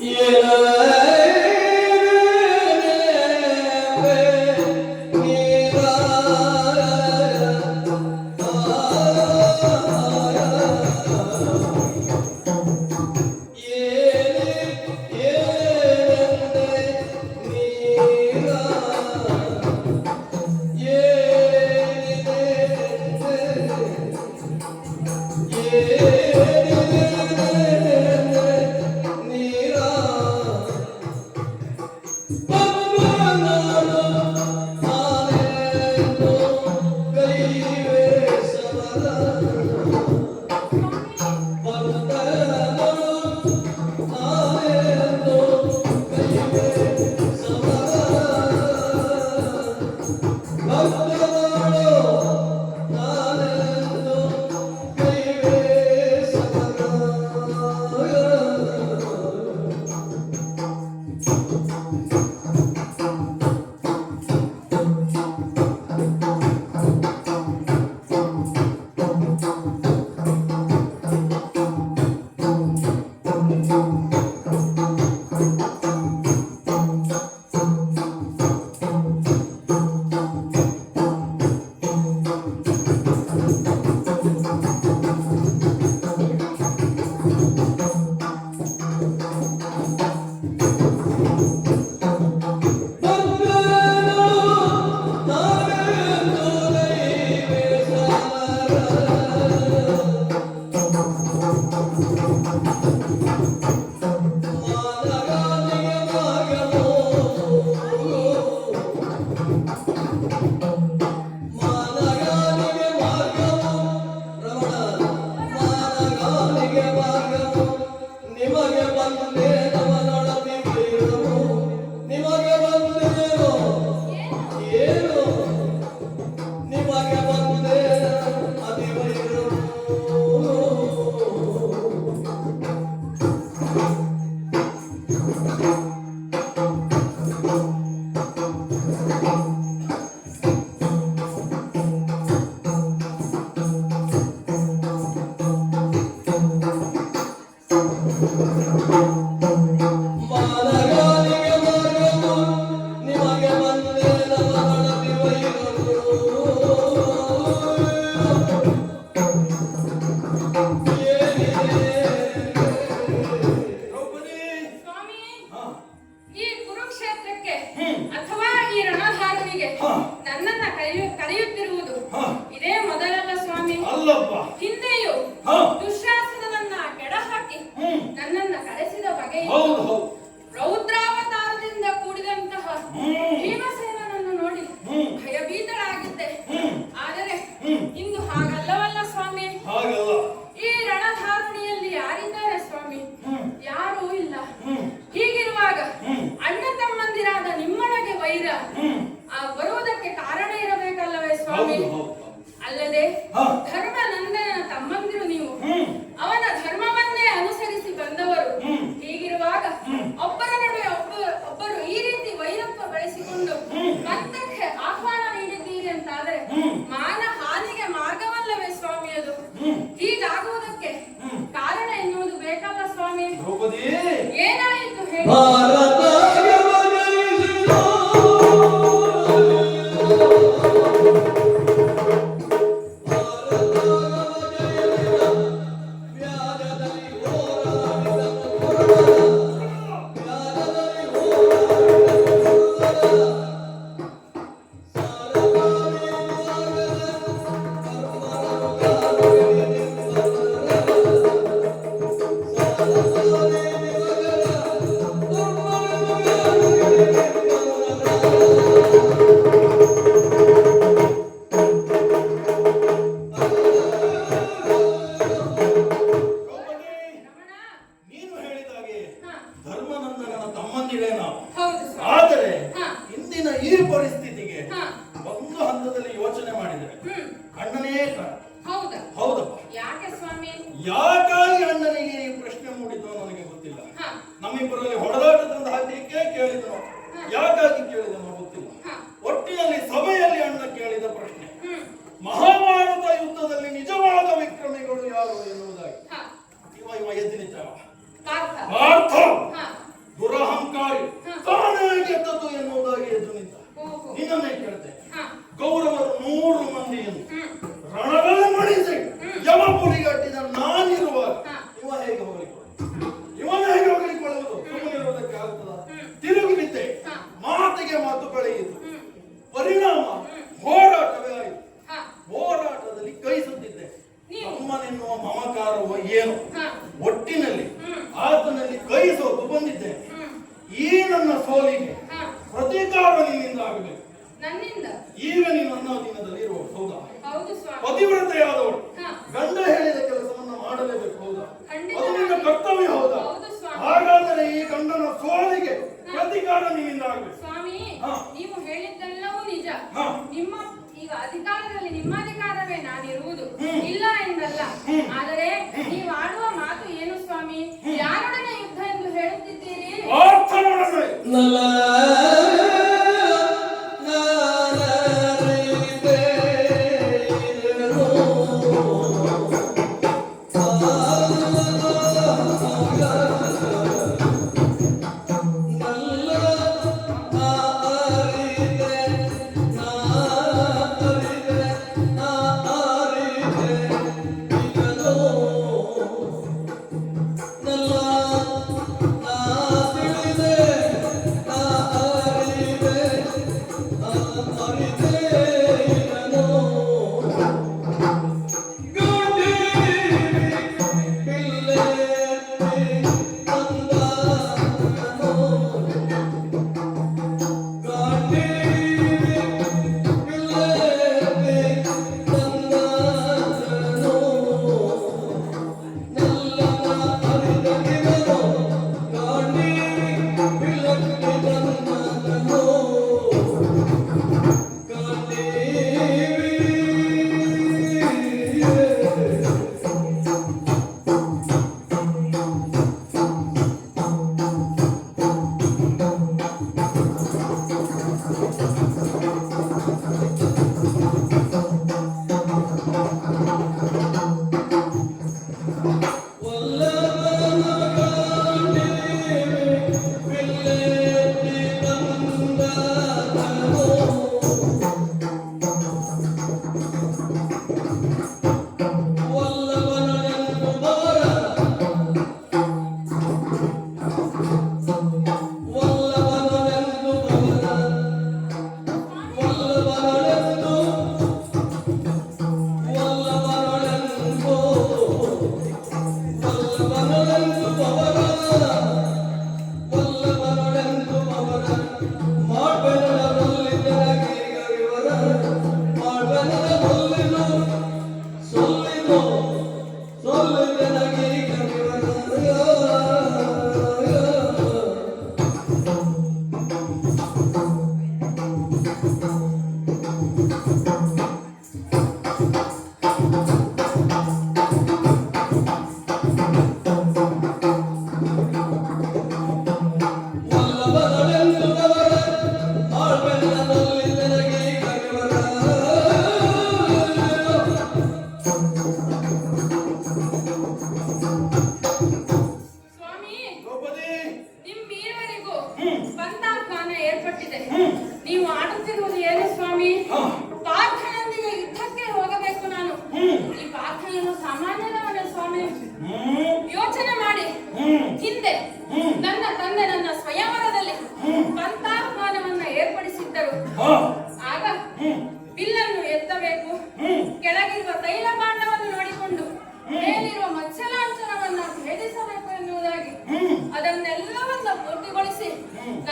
ನಿಮಗೆ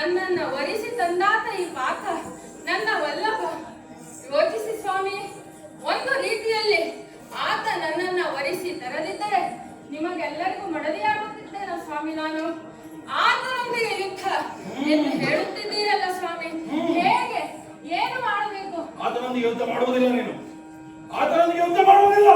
ನನ್ನನ್ನ ಒರಿಸಿ ತಂದಾತ ಈ ಪಾಕ. ನನ್ನ ವಲ್ಲಭ ಯೋಚಿಸಿ ಸ್ವಾಮಿ. ಒಂದು ರೀತಿಯಲ್ಲಿ ಆತ ನನ್ನನ್ನ ಒರಿಸಿ ತರದಿದ್ದರೆ ನಿಮಗೆಲ್ಲರಿಗೂ ಮಡದಿಯಾಗುತ್ತಿದ್ದೇನ ಸ್ವಾಮಿ ನಾನು? ಆತನೊಂದಿಗೆ ಯುದ್ಧ ಎಂದು ಹೇಳುತ್ತಿದ್ದೀರಲ್ಲ ಸ್ವಾಮಿ. ಹೇಗೆ? ಏನು ಮಾಡಬೇಕು? ಆತನೊಂದಿಗೆ ಯುದ್ಧ ಮಾಡುವುದಿಲ್ಲ ನೀನು. ಆತನೊಂದಿಗೆ ಯುದ್ಧ ಮಾಡುವುದಿಲ್ಲ.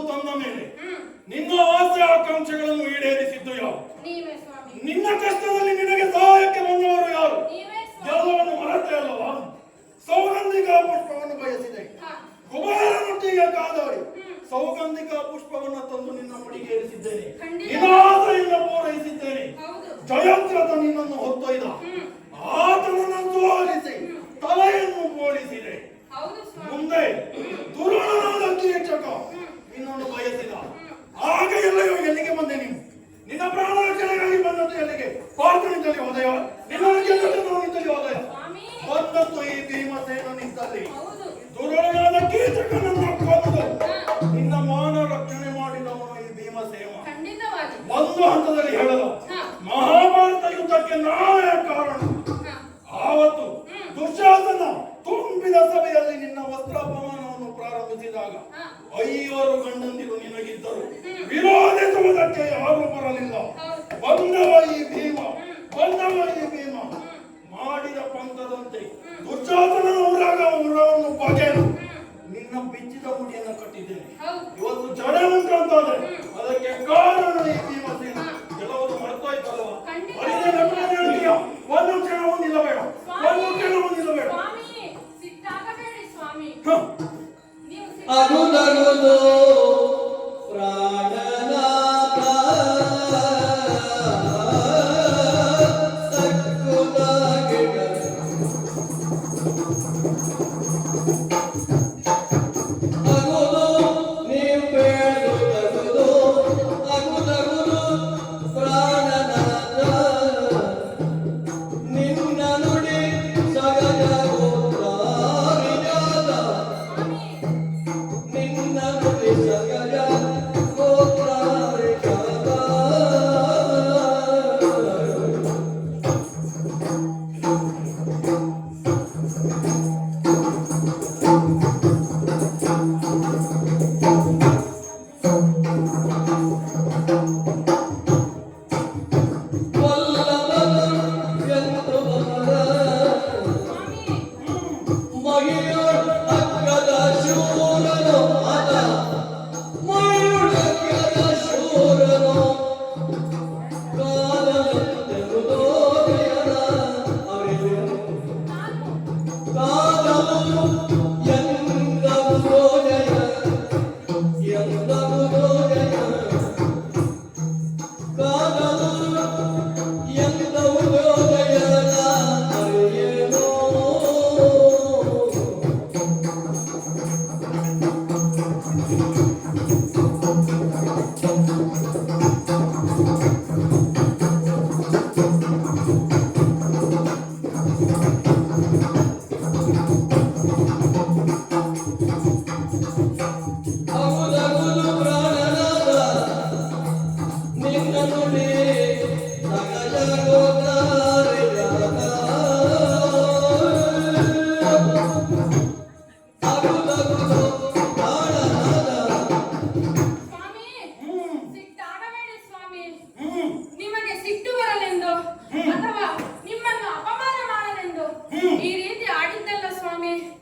ತಂದ ಮೇಲೆ ನಿನ್ನ ಆಸೆ ಆಕಾಂಕ್ಷೆಗಳನ್ನು ಈಡೇರಿಸಿದ್ದು ಯಾರು? ನಿನ್ನ ಕಷ್ಟದಲ್ಲಿ ನಿನಗೆ ಸಹಾಯಕ್ಕೆ ಬಂದವರು ಯಾರು? ಎಲ್ಲವನ್ನು ಮರೆತೇ ಅಲ್ಲವಾ? ಸೌಗಂಧಿಕ ಪುಷ್ಪವನ್ನು ಬಯಸಿದೆ. ಕುಮಾರನೊಟ್ಟಿಗೆ ಕಾದವರು. ಸೌಗಂಧಿಕ ಪುಷ್ಪವನ್ನು ತಂದು ನಿನ್ನ ಮುಡಿಗೇರಿಸಿದ್ದೇನೆ. ಖಂಡಿತ. ನಿನಾಸೆಯಿಂದ ಪೂರೈಸಿದ್ದೇನೆ. ಜಯದ್ರಥ ನಿನ್ನನ್ನು ಹೊತ್ತೊಯ್ದ. ಆತನನ್ನು ಸೋಲಿಸಿ ತಲೆಯನ್ನು ಬೋಳಿಸಿದೆ. ಮುಂದೆ ದುರುಳನಾದ ಹೆಚ್ಚಕ ಇನ್ನೊಂದು ಬಯಸಿದ. ಆಗ ಎಲ್ಲ ಎಲ್ಲಿಗೆ ಬಂದೆ ನೀನು? ನಿನ್ನ ಪ್ರಾಣ ರಕ್ಷಣೆಗಾಗಿ ಬಂದದ್ದು ಎಲ್ಲಿಗೆ? ಪಾರ್ಥನಿದ್ದಲ್ಲಿ ಹೋದಯ? ನಿನ್ನ ನೋಡಿದ್ದಲ್ಲಿ ಹೋದಯ? ಬಂದದ್ದು ಈ ಭೀಮಸೇನ ನಿಂತಲ್ಲಿ. ದುರುಳನಾದ ಕೀಚಕನನ್ನು ಕೊಂದು ನಿನ್ನ ಮಾನ ರಕ್ಷಣೆ ಮಾಡಿದವನು ಈ ಭೀಮಸೇನ. ಒಂದು ಹಂತದಲ್ಲಿ ಹೇಳಲು ಮಹಾಭಾರತ ಯುದ್ಧಕ್ಕೆ ನಾವೇ ಕಾರಣ. ಆವತ್ತು ದುಶಾಸನ ದುಶ್ಯಾಸನ ತುಂಬಿದ ಸಭೆಯಲ್ಲಿ ನಿನ್ನ ವಸ್ತ್ರಾಪಮಾನವನ್ನು ಪ್ರಾರಂಭಿಸಿದಾಗ ಐವರು ಗಂಡಂದಿರು ನಿನಗಿದ್ದರು. ವಿರೋಧಿಸುವುದಕ್ಕೆ ಯಾರು ಬರಲಿಲ್ಲ. ಬಂದವ ಈ ಭೀಮ ಬಂದವ ಈ ಭೀಮ. ಮಾಡಿದ ಪಂಥದಂತೆ ದುರ್ಜಾತನ ಊರಾಗ ಉರವನ್ನು ಬಗೆನು ನಿನ್ನ ಬಿಚ್ಚಿದ ಗುಡಿಯನ್ನು ಕಟ್ಟಿದ್ದೇನೆ. ಇವತ್ತು ಉಂಟು ಉಂಟಂತಾದ್ರೆ ಅದಕ್ಕೆ ಕಾರಣ ಈ ಭೀಮಸೇನ Senhor. Allah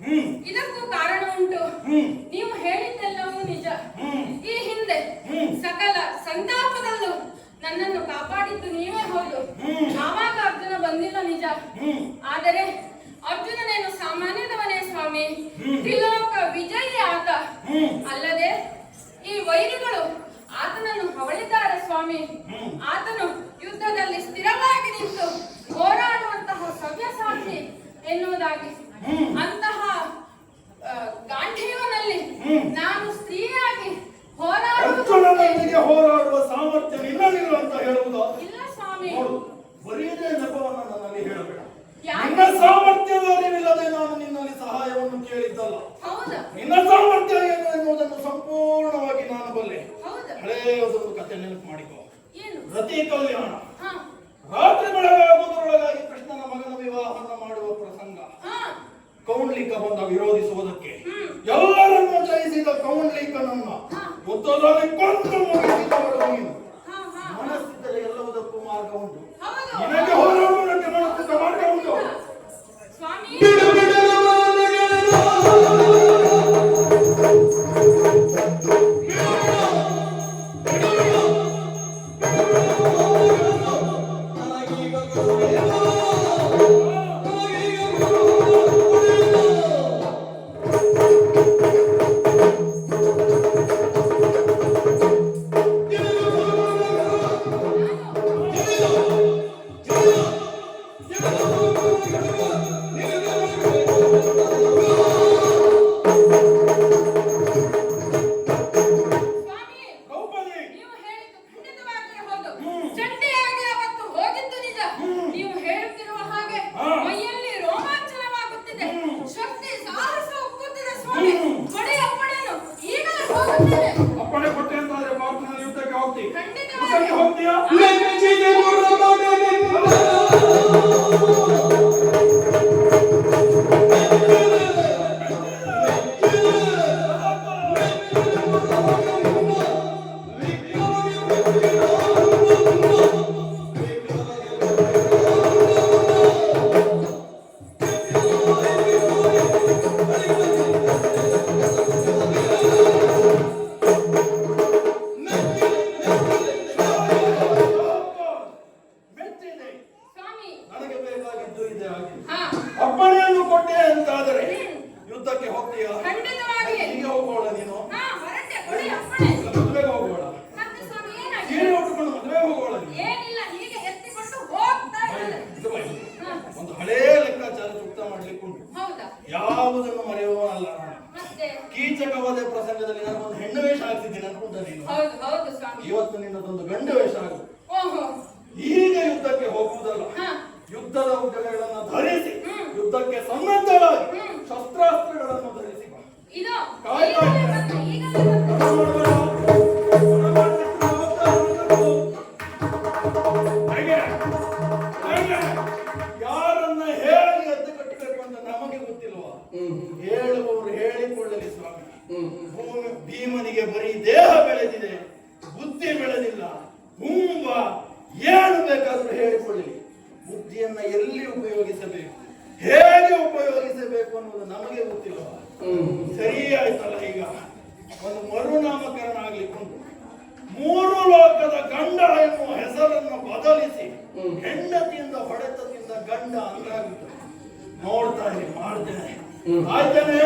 Hum. ಹೌದು ಹೌದು ಸ್ವಾಮಿ ಇವತ್ತು ನಿನ್ನದೊಂದು ಗಂಡು ವೇಷ ಈಗ ಯುದ್ಧಕ್ಕೆ ಹೋಗುವುದಲ್ಲ ಯುದ್ಧದ ಉದ್ಯೋಗಗಳನ್ನು ಧರಿಸಿ ಯುದ್ಧಕ್ಕೆ ಸನ್ನದ್ಧರಾಗಿ ಶಸ್ತ್ರಾಸ್ತ್ರಗಳನ್ನು ಧರಿಸಿ ಕಾಯ್ತಾ ಎಲ್ಲಿ ಉಪಯೋಗಿಸಬೇಕು? ಹೇಗೆ ಉಪಯೋಗಿಸಬೇಕು ಅನ್ನೋದು ನಮಗೆ ಗೊತ್ತಿಲ್ಲ. ಸರಿ ಆಯ್ತಲ್ಲ ಈಗ. ಒಂದು ಮರುನಾಮಕರಣ ಆಗ್ಲಿಕ್ಕುಂಟು ಮೂರು ಲೋಕದ ಗಂಡ ಎನ್ನುವ ಹೆಸರನ್ನು ಬದಲಿಸಿ ಹೆಂಡತಿಯಿಂದ ಹೊಡೆತದಿಂದ ಗಂಡ ಅಂತಾಗುತ್ತದೆ ನೋಡ್ತಾರೆ ಮಾಡ್ತೇನೆ ಆಯ್ತಾನೆ?